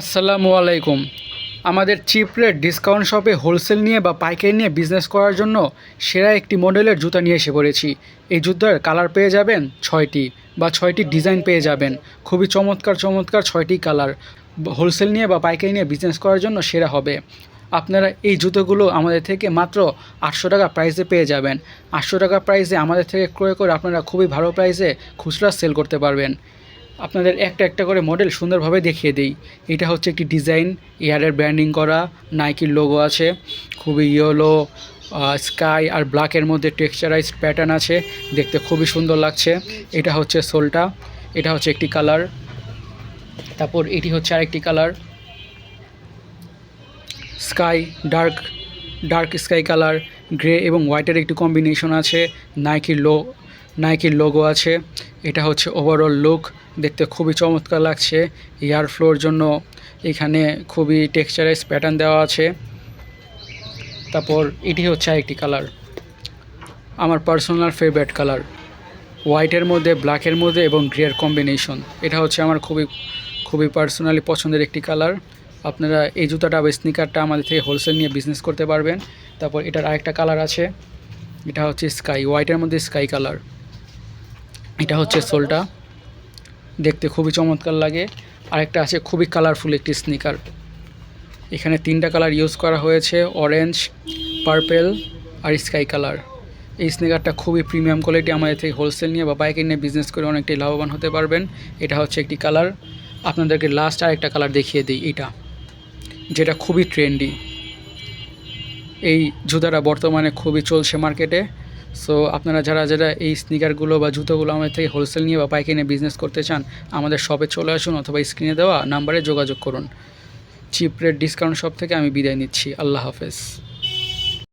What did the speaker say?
আসসালামু আলাইকুম। আমাদের চিপ রেট ডিসকাউন্ট শপে হোলসেল নিয়ে বা পাইকারি নিয়ে বিজনেস করার জন্য সেরা একটি মডেলের জুতা নিয়ে এসে পড়েছি। এই জুতার কালার পেয়ে যাবেন ছয়টি বা ছয়টি ডিজাইন পেয়ে যাবেন। খুবই চমৎকার চমৎকার ছয়টি কালার হোলসেল নিয়ে বা পাইকারি নিয়ে বিজনেস করার জন্য সেরা হবে। আপনারা এই জুতোগুলো আমাদের থেকে মাত্র আটশো টাকা প্রাইসে পেয়ে যাবেন। আটশো টাকা প্রাইসে আমাদের থেকে ক্রয় করে আপনারা খুবই ভালো প্রাইসে খুচরা সেল করতে পারবেন। আপনাদের একটা একটা করে মডেল সুন্দরভাবে দেখিয়ে দিই। এটা হচ্ছে একটি ডিজাইন এয়ারের ব্র্যান্ডিং করা নাইকির লোগো আছে, খুবই ইয়েলো স্কাই আর ব্ল্যাকের মধ্যে টেক্সচারাইজড প্যাটার্ন আছে, দেখতে খুবই সুন্দর লাগছে। এটা হচ্ছে সোলটা, এটা হচ্ছে একটি কালার তারপর এটি হচ্ছে আরেকটি colour sky dark dark sky colour grey এবং হোয়াইটের একটি কম্বিনেশন আছে নাইকির লো নাইকির লোগো আছে, এটা হচ্ছে ওভারঅল লুক দেখতে খুবই চমৎকার লাগছে। এয়ার ফ্লোর জন্য এখানে খুবই টেক্সচারাইজ প্যাটার্ন দেওয়া আছে। তারপর এটি হচ্ছে আরেকটি কালার আমার পার্সোনাল ফেভারিট কালার হোয়াইটের মধ্যে ব্ল্যাকের মধ্যে এবং গ্রের কম্বিনেশন এটা হচ্ছে আমার খুবই খুবই পার্সোনালি পছন্দের একটি কালার আপনারা এই জুতাটা বা স্নিকারটা আমাদের থেকে হোলসেল নিয়ে বিজনেস করতে পারবেন। তারপর এটার আরেকটা কালার আছে, এটা হচ্ছে স্কাই হোয়াইটের মধ্যে স্কাই কালার এটা হচ্ছে সোলটা। দেখতে খুবই চমৎকার লাগে। আরেকটা আছে খুবই কালারফুল একটি স্নিকার এখানে তিনটা কালার ইউজ করা হয়েছে অরেঞ্জ পার্পেল আর স্কাই কালার এই স্নিকারটা খুবই প্রিমিয়াম কোয়ালিটি আমাদের থেকে হোলসেল নিয়ে বা বাইকে নিয়ে বিজনেস করে অনেকটাই লাভবান হতে পারবেন। এটা হচ্ছে একটি কালার আপনাদেরকে লাস্ট আরেকটা কালার দেখিয়ে দিই, এটা। যেটা খুবই ট্রেন্ডি এই জুতাটা বর্তমানে খুবই চলছে মার্কেটে সো আপনারা যারা যারা এই স্নিকারগুলো বা জুতোগুলো আমাদের থেকে হোলসেল নিয়ে বা পাইকারি নিয়ে বিজনেস করতে চান, আমাদের শপে চলে আসুন অথবা স্ক্রিনে দেওয়া নাম্বারে যোগাযোগ করুন। চিপ রেট ডিসকাউন্ট শপ থেকে আমি বিদায় নিচ্ছি। আল্লাহ হাফেজ।